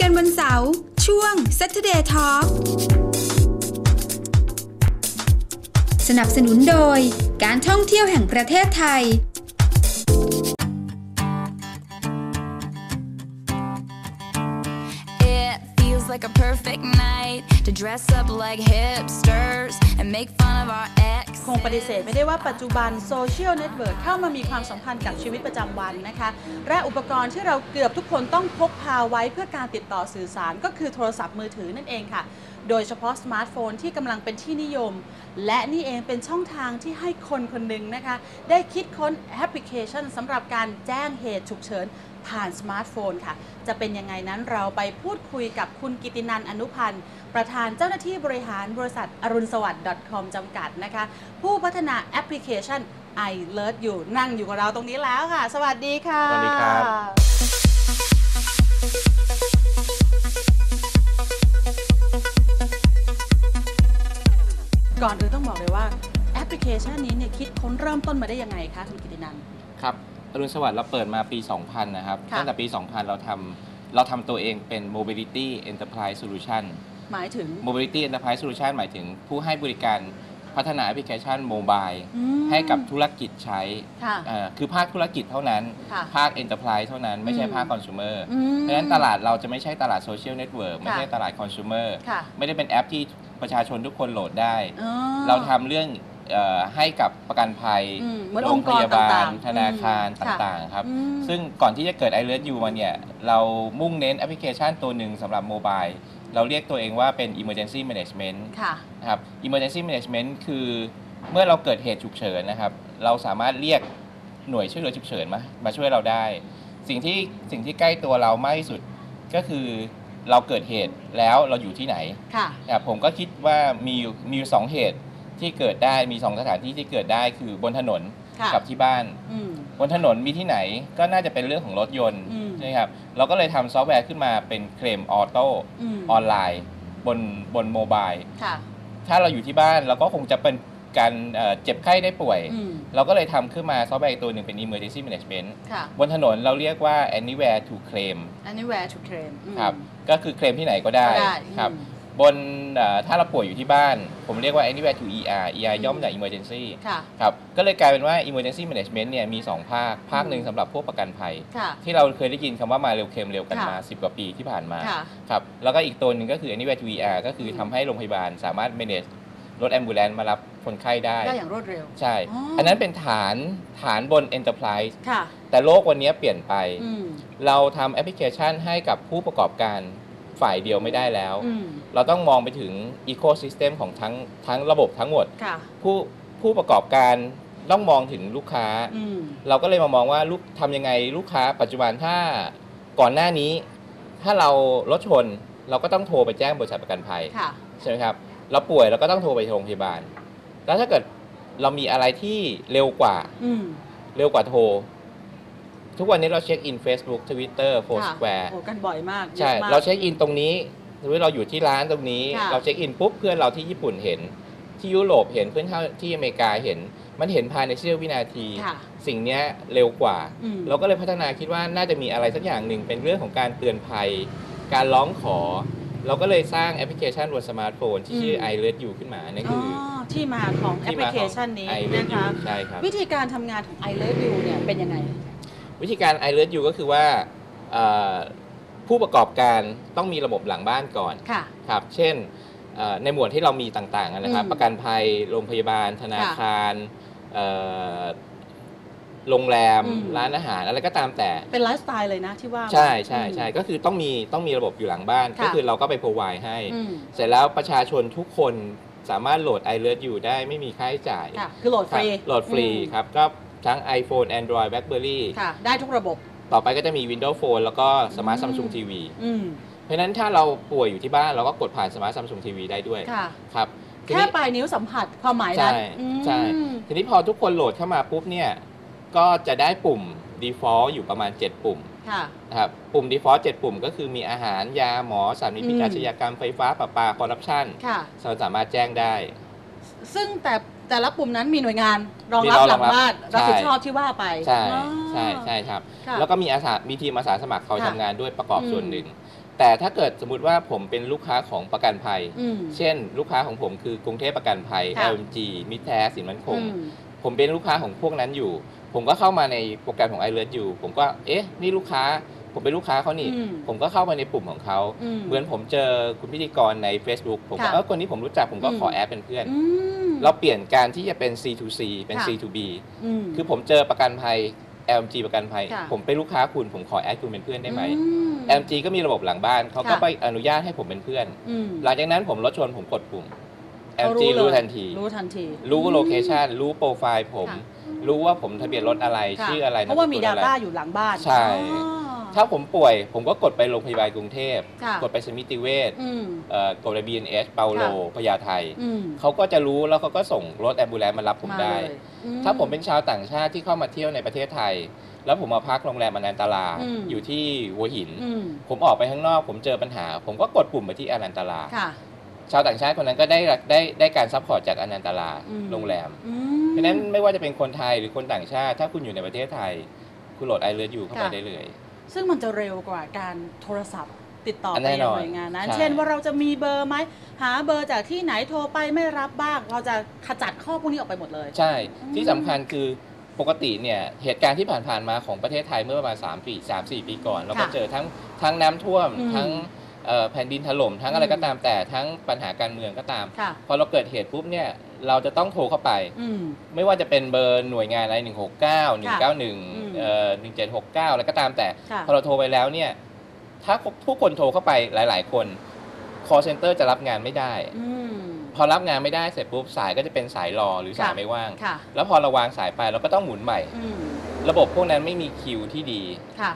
กันวันเสาร์ช่วง Saturday Talk สนับสนุนโดยการท่องเที่ยวแห่งประเทศไทย It feels like a perfect night to dress up like hipsters and make fun of our ex. คงปฏิเสธไม่ได้ว่าปัจจุบันโซเชียลเน็ตเวิร์กเข้ามามีความสัมพันธ์กับชีวิตประจำวันนะคะ และอุปกรณ์ที่เราเกือบทุกคนต้องพกพาไว้เพื่อการติดต่อสื่อสารก็คือโทรศัพท์มือถือนั่นเองค่ะ โดยเฉพาะสมาร์ทโฟนที่กำลังเป็นที่นิยม และนี่เองเป็นช่องทางที่ให้คนคนหนึ่งนะคะ ได้คิดค้นแอปพลิเคชันสำหรับการแจ้งเหตุฉุกเฉิน ผ่านสมาร์ทโฟนค่ะ จะเป็นยังไงนั้นเราไปพูดคุยกับคุณกิตินันท์อนุพันธ์ ประธานเจ้าหน้าที่บริหารบริษัทอรุณสวัสดิ์ .com จำกัดนะคะ ผู้พัฒนาแอปพลิเคชัน i l e r t อยู่นั่งอยู่กับเราตรงนี้แล้วค่ะ สวัสดีค่ะ สวัสดีครับ ก่อนอื่นต้องบอกเลยว่าแอปพลิเคชันนี้เนี่ยคิดค้นเริ่มต้นมาได้ยังไงคะคุณกิตินันท์ครับ อรุณสวัสดิ์เราเปิดมาปี 2000 นะครับ ค่ะ ตั้งแต่ปี 2000 เราทำเราทำตัวเองเป็น mobility enterprise solution หมายถึง mobility enterprise solution หมายถึงผู้ให้บริการพัฒนาแอปพลิเคชันโมบายอืมให้กับธุรกิจใช้ค่ะ เอ่อคือภาคธุรกิจเท่านั้น ค่ะ ภาค enterprise เท่านั้นไม่ใช่อืม ภาค consumer อืม เพราะฉะนั้นตลาดเราจะไม่ใช่ตลาด social network ไม่ใช่ตลาด consumer ค่ะ ไม่ได้เป็นแอปที่ประชาชนทุกคนโหลดได้ อ๋อ เราทำเรื่อง เอ่อให้กับประกันภัยอืมเหมือนโรองงค์พกรยาบาต่าลงๆธนาคารอืมตค่ะ่างๆครับ อืมซึ่งก่อนที่จะเกิด i l e r t You มาเนี่ย เรามุ่งเน้นแอปพลิเคชันตัวหนึ่งสำหรับโมบายเราเรียกตัวเองว่าเป็น Emergency Management ค่ะ นะครับ Emergency Management คือเมื่อเราเกิดเหตุฉุกเฉินนะครับ เราสามารถเรียกหน่วยช่วยเหลือฉุกเฉินมามาช่วยเราได้ สิ่งที่สิ่งที่ใกล้ตัวเรามากที่สุดก็คือเราเกิดเหตุแล้วเราอยู่ที่ไหนค่ะครับผมก็คิดว่ามีอยู่มีอยู่สองเหตุ ที่เกิดได้มีสองสถานที่ที่เกิดได้คือบนถนนค่ะกับที่บ้าน อืม บนถนนมีที่ไหนก็น่าจะเป็นเรื่องของรถยนต์อืม ใช่ไหมครับเราก็เลยทำซอฟต์แวร์ขึ้นมาเป็นเคลมออโต้อืมออนไลน์บนบนโมบายค่ะถ้าเราอยู่ที่บ้านเราก็คงจะเป็นการเอ่อเจ็บไข้ได้ป่วย อืมเราก็เลยทำขึ้นมาซอฟต์แวร์อีกตัวหนึ่งเป็น emergency management ค่ะ บนถนนเราเรียกว่า anywhere to claim anywhere to claim อืม ครับก็คือเคลมที่ไหนก็ได้ก็ได้ครับอืม บนเอ่อถ้าเราป่วยอยู่ที่บ้าน ผมเรียกว่า anywhere to ER ER ย่อมาจาก emergency ค่ะครับก็เลยกลายเป็นว่า emergency management เนี่ยมี 2 ภาค ภาคหนึ่งสำหรับพวกประกันภัยค่ะที่เราเคยได้ยินคำว่ามาเร็วเคลมเร็วกันค่ะมา 10 กว่าปีที่ผ่านมาค่ะครับแล้วก็อีกตัวหนึ่งก็คือ anywhere to ER ก็คืออมทำให้โรงพยาบาลสามารถ manage รถ ambulance มารับคนไข้ได้ ได้อย่างรวดเร็ว ใช่อ๋ออัอันนั้นเป็นฐานฐานบน enterprise ค่ะแต่โลกวันนี้เปลี่ยนไปอืมเราทำแอปพลิเคชันให้กับผู้ประกอบการ ฝ่ายเดียวไม่ได้แล้ว อืม เราต้องมองไปถึง Ecosystem ของทั้งทั้งระบบทั้งหมด ค่ะ ผู้ผู้ประกอบการต้องมองถึงลูกค้า อืม เราก็เลยมามองว่าลูกทำยังไงลูกค้าปัจจุบันถ้าก่อนหน้านี้ ถ้าเรารถชน เราก็ต้องโทรไปแจ้งบริษัทประกันภัย ค่ะ ใช่ไหมครับ เราป่วยเราก็ต้องโทรไปโรงพยาบาล แล้วถ้าเกิดเรามีอะไรที่เร็วกว่า อืม เร็วกว่าโทร ทุกวันนี้เราเช็คอิน Facebook Twitter ค่ะ Foursquare โอ้กันบ่อยมากใช่ยอะมก เราเช็คอินตรงนี้สมมติเราอยู่ที่ร้านตรงนี้ ค่ะ เราเช็คอินปุ๊บเพื่อนเราที่ญี่ปุ่นเห็น ที่ยุโรปเห็นเพื่อนที่อเมริกาเห็น มันเห็นภายในเสี้ยววินาที ค่ะ สิ่งเนี้ยเร็วกว่า อืม เราก็เลยพัฒนาคิดว่าน่าจะมีอะไรสักอย่างหนึ่งเป็นเรื่องของการเตือนภัย การร้องขอ เราก็เลยสร้างแอปพลิเคชันบนสมาร์ทโฟนที่ชื่อ อืม i l e t You ขึ้นมานั่นอ๋อคือที่มาของแอปที่พลิมาเคของชันนี้ i l e t นะ You คะใช่ครับ วิธีการทำงานของ i l e r t You เนี่ยเป็นยังไง วิธีการ i l e t You ก็คือว่าเอ่อผู้ประกอบการต้องมีระบบหลังบ้านก่อนค่ะครับเช่นเอ่อในหมวดที่เรามีต่างๆนะครับอืมประกันภัยโรงพยาบาล ธนาคารเอ่อโรงแรมอืมร้านอาหารอะไรก็ตามแต่ เป็นไลฟ์สไตล์เลยนะที่ว่า ใช่ใช่อืมใช่ก็คือต้องมีต้องมีระบบอยู่หลังบ้านค่ะก็คือเราก็ไป provide ให้อืมเสร็จแล้วประชาชนทุกคนสามารถโหลด i l e r t อยู่ได้ไม่มีค่าใช้จ่ายค่ะคือโหลดฟรีครับโหลดฟรีอืมครับก็ ทั้ง iPhone Android BlackBerry ค่ะ ได้ทุกระบบ ต่อไปก็จะมี Windows Phone แล้วก็ Smart อืม Samsung TV อืมเพราะฉะนั้นถ้าเราป่วยอยู่ที่บ้านเราก็กดผ่าน Smart Samsung TV ได้ด้วยค่ะ ครับทีแค่นี้ ปลายนิ้วสัมผัสความหมายนั้นใช่อืม ใช่ ทีนี้พอทุกคนโหลดเข้ามาปุ๊บเนี่ย ก็จะได้ปุ่ม default อยู่ประมาณ 7 ปุ่มค่ะ นะครับ ปุ่ม default 7 ปุ่มก็คือมีอาหารยาหมอสารพิษอืม อาชญากรรมไฟฟ้าประปาคอร์รัปชันค่ะ เราสามารถแจ้งได้ ซึ่งแต่ แต่ละปุ่มนั้นมีหน่วยงานรองมีรับรองหลังรับบ้านใช่ รับผิดชอบที่ว่าไปใช่อ๋อ ใช่ใช่ครับ ค่ะแล้วก็มีอาสา มีทีมอาสาสมัครคอยค่ะทำงานด้วยประกอบอืม ส่วนหนึ่ง แต่ถ้าเกิดสมมติว่าผมเป็นลูกค้าของประกันภัย อืม เช่น ลูกค้าของผมคือกรุงเทพประกันภัย ค่ะ LMG มิตรแท้สินมั่นคง อืม ผมเป็นลูกค้าของพวกนั้นอยู่ ผมก็เข้ามาในโปรแกรมของ i อ l อยู่ ผมก็ เอ๊ะ นี่ลูกค้า ผมเป็นลูกค้าเขานี่ อืมผมก็เข้ามาในปุ่มของเขา อืมเหมือนผมเจอคุณพิธีกรใน Facebook ผมก็ค่ะเออคนนี้ผมรู้จักผมก็อืม ขอแอดเป็นเพื่อน อืม เราเปลี่ยนการที่จะเป็น C2C เป็น ค่ะ C2B อืมคือผมเจอประกันภัย LMG ประกันภัย ค่ะ ผมเป็นลูกค้าคุณผมขอแอดคุณเป็นเพื่อนได้ไหม อืม LMG ก็มีระบบหลังบ้านเขาก็ค่ะ ไปอนุญาตให้ผมเป็นเพื่อน อืม หลังจากนั้นผมรถชนผมกดปุ่ม เขา LMG รู้ทันที รู้ทันที รู้โลเคชันรู้โปรไฟล์ผม ค่ะ รู้ว่าผมทะเบียนรถอะไร ค่ชื่ออะไรเพราะว่ามีนมสกุลอะไร Data อยู่หลังบ้านใช่ อ๋อ ถ้าผมป่วยผมก็กดไปโรงพยาบาลกรุงเทพ ค่ะ กดไปสมิติเวชอืม เอ่อกดไป BNS เปาโลค่ะ พญาไทอืมเขาก็จะรู้แล้วเขาก็ส่งรถแอมบูเลนมารับผมได้ เลยอื ถ้าผมเป็นชาวต่างชาติที่เข้ามาเที่ยวในประเทศไทย แล้วผมมาพักโรงแรมอนันตลาอืม อยู่ที่หัวหิน อืมผมออกไปข้างนอก ผมเจอปัญหา ผมก็กดปุ่มไปที่อนันตลา ค่ะ ชาวต่างชาติคนนั้นก็ได้ได้ได้การซัพพอร์ตจากอนันตลาอืม โรงแรม อืม เพราะฉะนั้นไม่ว่าจะเป็นคนไทยหรือคนต่างชาติ ถ้าคุณอยู่ในประเทศไทย คุณโหลดไอเลือดอยู่เข้าไปค่ะ ได้เลย ซึ่งมันจะเร็วกว่าการโทรศัพท์ ติดต่ออันไปแน่ยังนอนหน่วยงานนั้นใช่เช่นว่าเราจะมีเบอร์ไหมหาเบอร์จากที่ไหนโทรไปไม่รับบ้าง เราจะขจัดข้อพวกนี้ออกไปหมดเลย ใช่อืมที่สำคัญคือปกติเนี่ยเหตุการณ์ที่ผ่านๆมาของประเทศไทยเมื่อประมาณ3ปี3 4 ปีก่อน เราก็ค่ะเจอทั้งทั้งน้ำท่วมอืมทั้งเอ่อ แผ่นดินถล่มทั้งอะไรอืมก็ตามแต่ทั้งปัญหาการเมืองก็ตามค่ะพอเราเกิดเหตุปุ๊บเนี่ยเราจะต้องโทรเข้าไปอืมไม่ว่าจะเป็นเบอร์หน่วยงานอะไร 169ม191เอ่อ1769อะไรก็ตามแต่ค่ะพอเราโทรไปแล้วเนี่ยถ้าผู้คนโทรเข้าไปหลาย ๆ คน call center จะรับงานไม่ได้อืมพอรับงานไม่ได้เสร็จปุ๊บสายก็จะเป็นสายรอหรือสายค่ะไม่ว่างค่ะแล้วพอเราวางสายไปเราก็ต้องหมุนใหม่อืมระบบพวกนั้นไม่มีคิวที่ดีค่ะ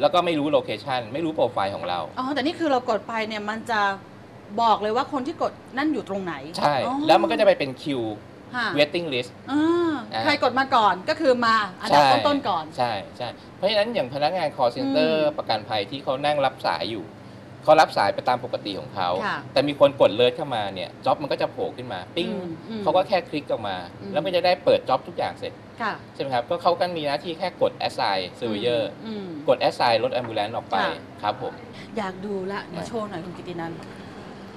แล้วก็ไม่รู้โลเคชันไม่รู้โปรไฟล์ของเรา อ๋อ แต่นี่คือเรากดไปเนี่ยมันจะบอกเลยว่าคนที่กดนั่นอยู่ตรงไหนใช่ อ๋อแล้วมันก็จะไปเป็นคิว ค่ะ waiting list อ่าอ่าใครกดมาก่อนก็คือมาอันดับใช่ต้นๆก่อน ใช่ใช่เพราะฉะนั้นอย่างพนักงาน call center อืมประกันภัยที่เขานั่งรับสายอยู่เขารับสายไปตามปกติของเขา ค่ะแต่มีคนกดเลิศเข้ามาเนี่ยจ็อบมันก็จะโผล่ขึ้นมา ปิ้งอืมอืมเขาก็แค่คลิกออกมา อืม แล้วมันจะได้เปิดจ็อบทุกอย่างเสร็จ ค่ะใช่ไหมครับก็เขาก็มีหน้าที่แค่กด assign surveyor อืมกด assign รถ ambulance ออกไปค่ะครับผม อยากดูละมาอะโชว์หน่อยคุณกิตินันท์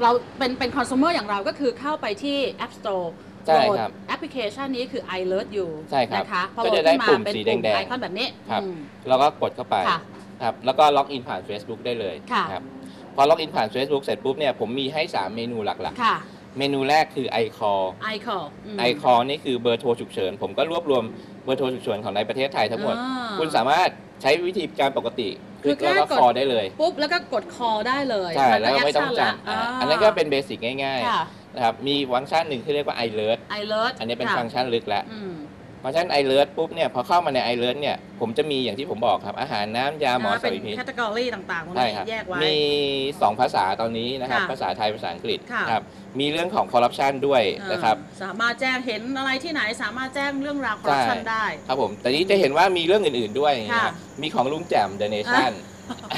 เราเป็นเป็นคอน sumer อย่างเราก็คือเข้าไปที่ App Store ใช่โหลดครับแอปพลิเคชันนี้คือ i alert you ใช่ครับนะคะพอก็โหลจะดได้ขึ้นมาปุ่มเป็นสีปุ่มแดงๆไอคอนแบบนี้ครับ อืม แล้วก็กดเข้าไปค่ะครับแล้วก็ล็อกอินผ่าน Facebook ได้เลยค่ะ ครับพอล็อกอินผ่าน Facebook เสร็จปุ๊บเนี่ยผมมีให้ 3 เมนูหลักค่ะๆ เมนูแรกคือ iCall iCall ม iCall นี่คือเบอร์โทรฉุกเฉิน ผมก็รวบรวมเบอร์โทรฉุกเฉินของในประเทศไทยทั้งหมดอ่าคุณสามารถใช้วิธีการปกติคคือลิกแล้วก็แค่กดคอได้เลย ปุ๊บ แล้วก็กด call ได้เลยใช่นแล้วก็ไม่ต้อง action จละำอ่าาอันนั้นก็เป็นเบสิกง่ายค่ะๆนะครับมีฟังก์ชันหนึ่งที่เรียกว่า iAlert alert อันนี้เป็นค่ะฟังก์ชันลึกแล้ว อืมฟังก์ชัน iAlert ปุ๊บเนี่ยพอเข้ามาใน iAlert เนี่ยผมจะมีอย่างที่ผมบอกครับอาหารน้ำยาหมอนะสาเป็นริพิษ แคตตากรีต่างๆพวกใช่นี้ครับแยกไว้ มี 2 ภาษาตอนนี้นะครับ ค่ะภาษาไทยภาษาอังกฤษค่ะนะครับมีเรื่องของคอร์รัปชันด้วยนะครับเออสามารถแจ้งเห็นอะไรที่ไหนสามารถแจ้งเรื่องราวคอร์รัปชันใช่ได้ ครับผมแต่นี้จะเห็นว่ามีเรื่องอื่นๆด้วยนะค่ะครับมีของลุงแจ่ม The Nation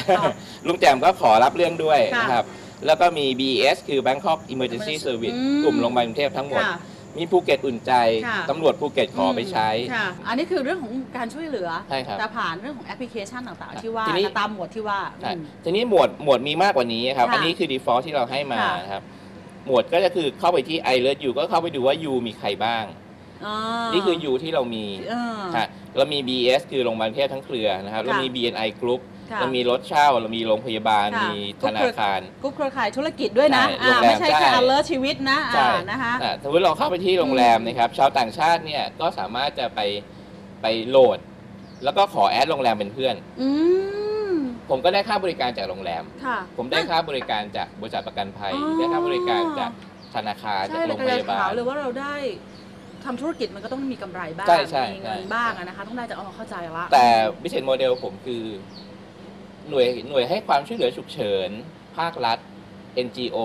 ค่ะลุงแจ่มก็ขอรับเรื่องด้วยค่ะนะครับ แล้วก็มี BES คือ Bangkok Emergency Service อืม กลุ่มโรงพยาบาลกรุงเทพทั้งหมด ค่ะ มีภูเก็ตอุ่นใจ ค่ะ ตำรวจภูเก็ตขอไปใช้ ค่ะ อันนี้คือเรื่องของการช่วยเหลือ ใช่ครับแต่ผ่านเรื่องของแอปพลิเคชันต่างๆ ที่ว่าทีนี้ ตามหมวดที่ว่าใช่อืม ทีนี้หมวดหมวดมีมากกว่านี้ครับ ค่ะอันนี้คือ default ที่เราให้มาค่ะ นะครับ หมวดก็จะคือเข้าไปที่ i l e r t you ก็เข้าไปดูว่า you มีใครบ้าง อ่านี่คือ you ที่เรามีเออ ค่ะเรามี BS คือโรงพยาบาลกรุงเทพทั้งเครือนะครับ เรามี BNI Group ค่ะเรามีรถเช่าเรามีโรงพยาบาลค่ะ มีธนาคาร กรุ๊ปเครือข่ายธุรกิจด้วยนะใช่อ่าโรงแรมไม่ใช่แค่ ใช่ alert ชีวิตนะใช่อ่านะคะ อะสมมติเราเข้าไปที่โรงแรมอืมนะครับชาวต่างชาติเนี่ยก็สามารถจะไปไปโหลด แล้วก็ขอแอดโรงแรมเป็นเพื่อน อืม ผมก็ได้ค่าบริการจากโรงแรม ค่ะ ผมได้ค่าบริการจากบริษัทประกันภัย อ๋อ ได้ค่าบริการจากธนาคารจาใช่กเลโรยงก็พเลยยาบาถามล เลยว่าเราได้ทำธุรกิจมันก็ต้องมีกำไรบ้าง ใช่ใช่มีเงินใช่บ้างอะนะคะ ต้องได้จะอ๋อเข้าใจละ แต่ business model ผมคือ หน่วยหน่วยให้ความช่วยเหลือฉุกเฉิน ภาครัฐ NGO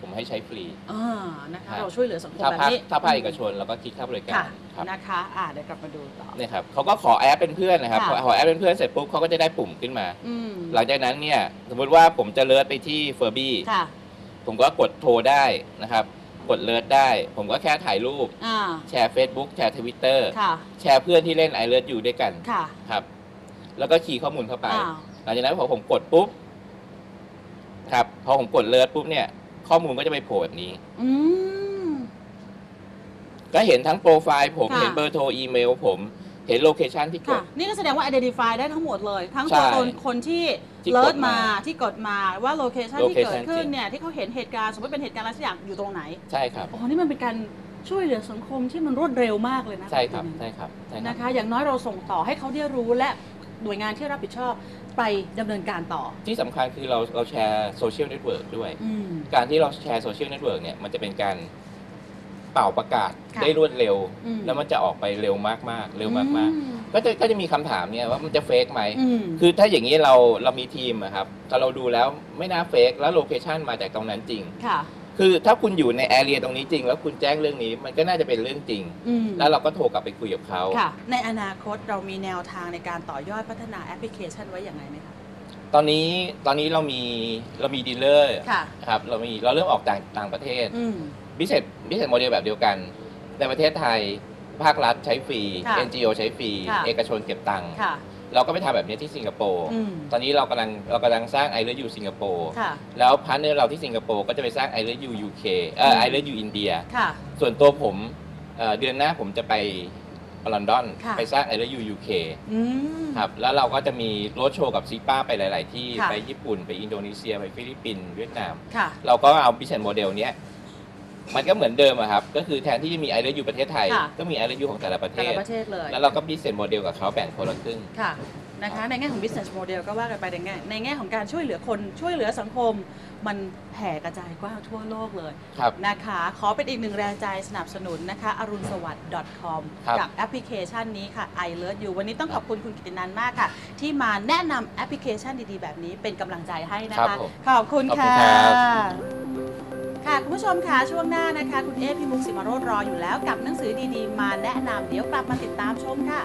ผมให้ใช้ฟรี อ่านะคะครับเราช่วยเหลือสังคมถ้าแบบภาคนี้ถ้าภาคเอกชนเราก็คิดค่าบริการค่ะครับนะคะอ่าเดี๋ยวกลับมาดูต่อ เนี่ยครับเขาก็ขอแอดเป็นเพื่อนนะครับค่ะพอขอแอดเป็นเพื่อนเสร็จปุ๊บเขาก็จะได้ปุ่มขึ้นมา อืมหลังจากนั้นเนี่ยสมมติว่าผมจะเลิศไปที่เฟอร์บี้ค่ะผมก็กดโทรได้นะครับ กดเลิศได้ ผมก็แค่ถ่ายรูป อ่าแชร์ Facebook แชร์ทวิตเตอร์ค่ะแชร์เพื่อนที่เล่น i อเลิศอยู่ด้วยกันค่ะครับ แล้วก็คีย์ข้อมูลเข้าไปอ้าวห ลังจากนั้นพอผมกดปุ๊บครับพอผมกดเลิศปุ๊บเนี่ย ข้อมูลก็จะไปโผล่แบบนี้ อืม ก็เห็นทั้งโปรไฟล์ผมค่ะ เห็นเบอร์โทรอีเมล ผมเห็นโลเคชันที่กค่ะด นี่ก็แสดงว่า identify ได้ทั้งหมดเลย ทั้งใช่ตัวตนคนที่ที่เลิกศดมามาที่กดมาว่าโลเคชันที่ location เกิดขึ้นจริง เนี่ยที่เขาเห็นเหตุการณ์สมมติเป็นเหตุการณ์อะไรสักอย่างอยู่ตรงไหนใช่ครับ อ๋อนี่มันเป็นการช่วยเหลือสังคมที่มันรวดเร็วมากเลยนะใช่ครับ ใช่ครับใช่ครับ นะคะ อย่างน้อยเราส่งต่อให้เขาได้รู้และ หน่วยงานที่รับผิดชอบไปดำเนินการต่อ ที่สำคัญคือเราเราแชร์โซเชียลเน็ตเวิร์กด้วย อืม การที่เราแชร์โซเชียลเน็ตเวิร์กเนี่ยมันจะเป็นการเป่าประกาศค่ะได้รวดเร็ว อืม แล้วมันจะออกไปเร็วมากๆ เร็วมากอืๆก็จะก็จะมีคำถามเนี่ยว่ามันจะเฟกไหม อืม คือถ้าอย่างนี้เราเรามีทีมอะครับถ้าเราดูแล้วไม่น่าเฟกแล้วโลเคชันมาจากตรงนั้นจริง ค่ะ คือถ้าคุณอยู่ในแอเรียตรงนี้จริง แล้วคุณแจ้งเรื่องนี้มันก็น่าจะเป็นเรื่องจริง อืมแล้วเราก็โทรกลับไปคุยกับเขา ค่ะ ในอนาคตเรามีแนวทางในการต่อยอดพัฒนาแอปพลิเคชันไว้อย่างไรไหมคะ ตอนนี้ตอนนี้เรามีเรามีดีลเลอร์ค่ะ ครับเรามีเราเริ่มออกต่างต่างประเทศอืม บิสเนสบิสเนสโมเดลแบบเดียวกัน ในประเทศไทยภาครัฐใช้ฟรี ค่ะ NGO ใช้ฟรี ค่ะ เอกชนเก็บตังค์ ค่ะ เราก็ไปทำแบบนี้ที่สิงคโปร์ อืม ตอนนี้เรากำลังเรากำลังสร้างไอเลอร์ยูสิงคโปร์ ค่ะ แล้วพาร์ทเนอร์เราที่สิงคโปร์ก็จะไปสร้างไอเลอร์ยูยูเคเอออืมไอเลอร์ยูอินเดีย ค่ะ ส่วนตัวผมเอ่อเดือนหน้าผมจะไปลอนดอน ค่ะ ไปสร้างไอเลอร์ยูยูเคอืม ครับแล้วเราก็จะมีรถโชว์กับซีป้าไปหลาย ๆ ที่ค่ะ ไปญี่ปุ่นไปอินโดนีเซียไปฟิลิปปินส์เวียดนาม ค่ะ เราก็เอาบิสเนสโมเดลเนี้ย มันก็เหมือนเดิมอะครับ ก็คือแทนที่จะมีไอเลอร์ยูประเทศไทย ค่ะ ก็มีไอเลอร์ยูของแต่ละประเทแต่ละศ ประเทศเลยแล้วเราก็บิสเนสโมเดลกับเขาแบ่งคนละครึ่ง ค่ะนะคะในแง่ของ business model ก็ว่ากันไปในแง่ในแง่ของการช่วยเหลือคนช่วยเหลือสังคม มันแผ่กระจายกว้างทั่วโลกเลย ครับ นะคะขอเป็นอีกหนึ่งแรงใจสนับสนุนนะคะอรุณสวัสดิ์ .com ครับกับแอปพลิเคชันนี้ค่ะ I Love You วันนี้ต้องขอบคุณคุณกิตินันท์มากค่ะ ที่มาแนะนำแอปพลิเคชันดีๆ แบบนี้เป็นกำลังใจให้นะครัคะ บผมขอบคุณขอบคุค่ะ ณครับ ค่ะ คุณผู้ชมค่ะช่วงหน้านะคะ คุณเอพี่มุกสิมาโรดรออยู่แล้วกับหนังสือดีๆ มาแนะนำเดี๋ยวกลับมาติดตามชมค่ะ